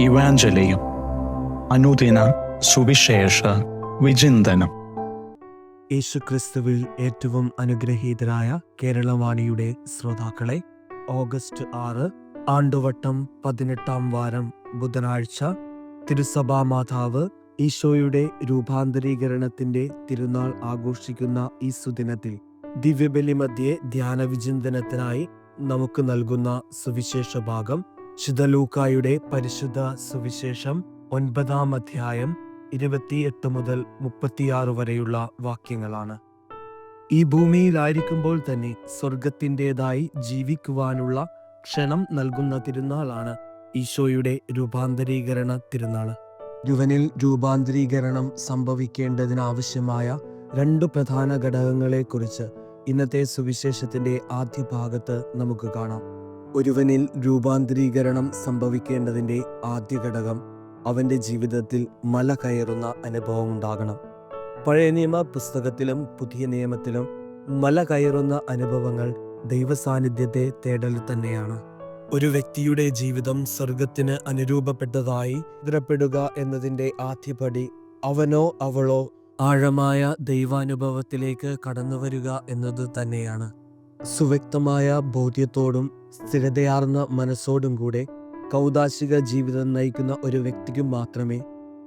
ഇവാഞ്ചലിയും അനുദിന സുവിശേഷ വിചിന്തനം. യേശുക്രിസ്തുവിൽ ഏറ്റവും അനുഗ്രഹീതരായ കേരളവാണിയുടെ ശ്രോതാക്കളെ ഓഗസ്റ്റ് ആറ് ആണ്ടുവട്ടം പതിനെട്ടാം വാരം ബുധനാഴ്ച തിരുസഭാ മാതാവ് ഈശോയുടെ രൂപാന്തരീകരണത്തിന്റെ തിരുനാൾ ആഘോഷിക്കുന്ന ഈ സുദിനത്തിൽ ദിവ്യബലി മധ്യേ നമുക്ക് നൽകുന്ന സുവിശേഷ ഭാഗം ശുദ്ധലൂക്കായുടെ പരിശുദ്ധ സുവിശേഷം ഒൻപതാം അധ്യായം ഇരുപത്തിയെട്ട് മുതൽ മുപ്പത്തിയാറ് വരെയുള്ള വാക്യങ്ങളാണ്. ഈ ഭൂമിയിലായിരിക്കുമ്പോൾ തന്നെ സ്വർഗത്തിന്റെതായി ജീവിക്കുവാനുള്ള ക്ഷണം നൽകുന്ന തിരുനാളാണ് ഈശോയുടെ രൂപാന്തരീകരണ തിരുനാൾ. യുവനിൽ രൂപാന്തരീകരണം സംഭവിക്കേണ്ടതിനാവശ്യമായ രണ്ട് പ്രധാന ഘടകങ്ങളെക്കുറിച്ച് ഇന്നത്തെ സുവിശേഷത്തിന്റെ ആദ്യ ഭാഗത്ത് നമുക്ക് കാണാം. ഒരുവനിൽ രൂപാന്തരീകരണം സംഭവിക്കേണ്ടതിന്റെ ആദ്യ ഘടകം അവന്റെ ജീവിതത്തിൽ മല കയറുന്ന അനുഭവം ഉണ്ടാകണം. പഴയ നിയമ പുസ്തകത്തിലും പുതിയ നിയമത്തിലും മല കയറുന്ന അനുഭവങ്ങൾ ദൈവസാന്നിധ്യത്തെ തേടൽ തന്നെയാണ്. ഒരു വ്യക്തിയുടെ ജീവിതം സ്വർഗത്തിന് അനുരൂപപ്പെട്ടതായി സ്ഥിരപ്പെടുക എന്നതിന്റെ ആദ്യപടി അവനോ അവളോ ആഴമായ ദൈവാനുഭവത്തിലേക്ക് കടന്നുവരിക എന്നത് തന്നെയാണ്. സുവ്യക്തമായ ബോധ്യത്തോടും സ്ഥിരതയാർന്ന മനസ്സോടും കൂടെ കൗതാശിക ജീവിതം നയിക്കുന്ന ഒരു വ്യക്തിക്ക് മാത്രമേ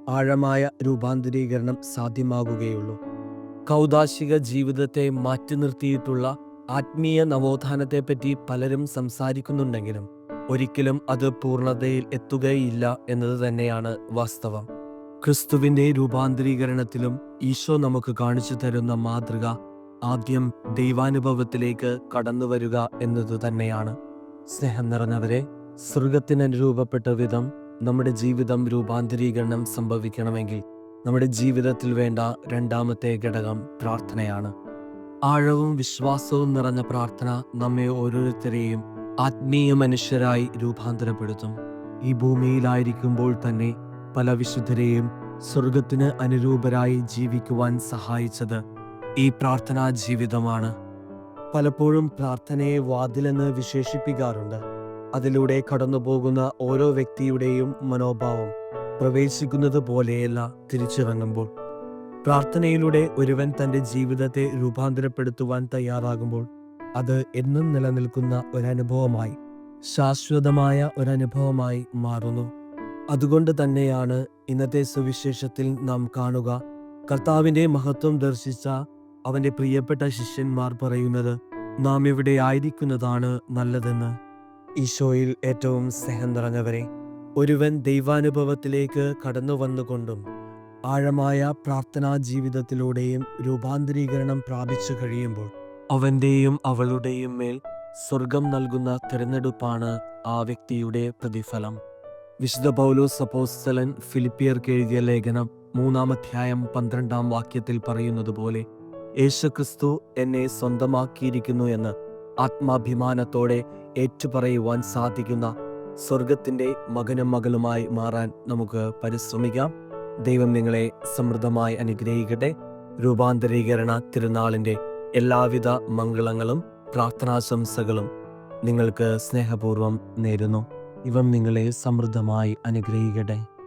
ആഴമായ രൂപാന്തരീകരണം സാധ്യമാകുകയുള്ളൂ. കൗതാശിക ജീവിതത്തെ മാറ്റി നിർത്തിയിട്ടുള്ള ആത്മീയ നവോത്ഥാനത്തെപ്പറ്റി പലരും സംസാരിക്കുന്നുണ്ടെങ്കിലും ഒരിക്കലും അത് പൂർണതയിൽ എത്തുകയില്ല എന്നത് തന്നെയാണ് വാസ്തവം. ക്രിസ്തുവിന്റെ രൂപാന്തരീകരണത്തിലും ഈശോ നമുക്ക് കാണിച്ചു തരുന്ന മാതൃക ആദ്യം ദൈവാനുഭവത്തിലേക്ക് കടന്നു വരിക എന്നത് തന്നെയാണ്. സ്നേഹം നിറഞ്ഞവരെ അനുരൂപപ്പെട്ട വിധം നമ്മുടെ ജീവിതം രൂപാന്തരീകരണം സംഭവിക്കണമെങ്കിൽ നമ്മുടെ ജീവിതത്തിൽ വേണ്ട രണ്ടാമത്തെ ഘടകം പ്രാർത്ഥനയാണ്. ആഴവും വിശ്വാസവും നിറഞ്ഞ പ്രാർത്ഥന നമ്മെ ഓരോരുത്തരെയും ആത്മീയ മനുഷ്യരായി രൂപാന്തരപ്പെടുത്തും. ഈ ഭൂമിയിലായിരിക്കുമ്പോൾ തന്നെ പല വിശുദ്ധരെയും സ്വർഗത്തിന് അനുരൂപരായി ജീവിക്കുവാൻ സഹായിച്ചത് ഈ പ്രാർത്ഥനാ ജീവിതമാണ്. പലപ്പോഴും പ്രാർത്ഥനയെ വാതിലെന്ന് വിശേഷിപ്പിക്കാറുണ്ട്. അതിലൂടെ കടന്നുപോകുന്ന ഓരോ വ്യക്തിയുടെയും മനോഭാവം പ്രവേശിക്കുന്നത് പോലെയല്ല തിരിച്ചിറങ്ങുമ്പോൾ. പ്രാർത്ഥനയിലൂടെ ഒരുവൻ തന്റെ ജീവിതത്തെ രൂപാന്തരപ്പെടുത്തുവാൻ തയ്യാറാകുമ്പോൾ അത് എന്നും നിലനിൽക്കുന്ന ഒരനുഭവമായി ശാശ്വതമായ ഒരനുഭവമായി മാറുന്നു. അതുകൊണ്ട് തന്നെയാണ് ഇന്നത്തെ സുവിശേഷത്തിൽ നാം കാണുക കർത്താവിന്റെ മഹത്വം ദർശിച്ച അവന്റെ പ്രിയപ്പെട്ട ശിഷ്യന്മാർ പറയുന്നത് നാം ഇവിടെ ആയിരിക്കുന്നതാണ് നല്ലതെന്ന്. ഈശോയിൽ ഏറ്റവും സ്നേഹം നിറഞ്ഞവരെ ഒരുവൻ ദൈവാനുഭവത്തിലേക്ക് കടന്നു വന്നുകൊണ്ടും ആഴമായ പ്രാർത്ഥനാ ജീവിതത്തിലൂടെയും രൂപാന്തരീകരണം പ്രാപിച്ചു കഴിയുമ്പോൾ അവന്റെയും അവളുടെയും മേൽ സ്വർഗം നൽകുന്ന തിരഞ്ഞെടുപ്പാണ് ആ വ്യക്തിയുടെ പ്രതിഫലം. വിശുദ്ധ പൗലോ അപ്പോസ്തലൻ ഫിലിപ്പിയർക്ക് എഴുതിയ ലേഖനം മൂന്നാം അധ്യായം പന്ത്രണ്ടാം വാക്യത്തിൽ പറയുന്നത് പോലെ യേശുക്രിസ്തു എന്നെ സ്വന്തമാക്കിയിരിക്കുന്നു എന്ന് ആത്മാഭിമാനത്തോടെ ഏറ്റുപറയുവാൻ സാധിക്കുന്ന സ്വർഗത്തിന്റെ മകനും മകളുമായി മാറാൻ നമുക്ക് പരിശ്രമിക്കാം. ദൈവം നിങ്ങളെ സമൃദ്ധമായി അനുഗ്രഹിക്കട്ടെ. രൂപാന്തരീകരണ തിരുനാളിന്റെ എല്ലാവിധ മംഗളങ്ങളും പ്രാർത്ഥനാശംസകളും നിങ്ങൾക്ക് സ്നേഹപൂർവം നേരുന്നു. ഇവം നിങ്ങളെ സമൃദ്ധമായി അനുഗ്രഹിക്കട്ടെ.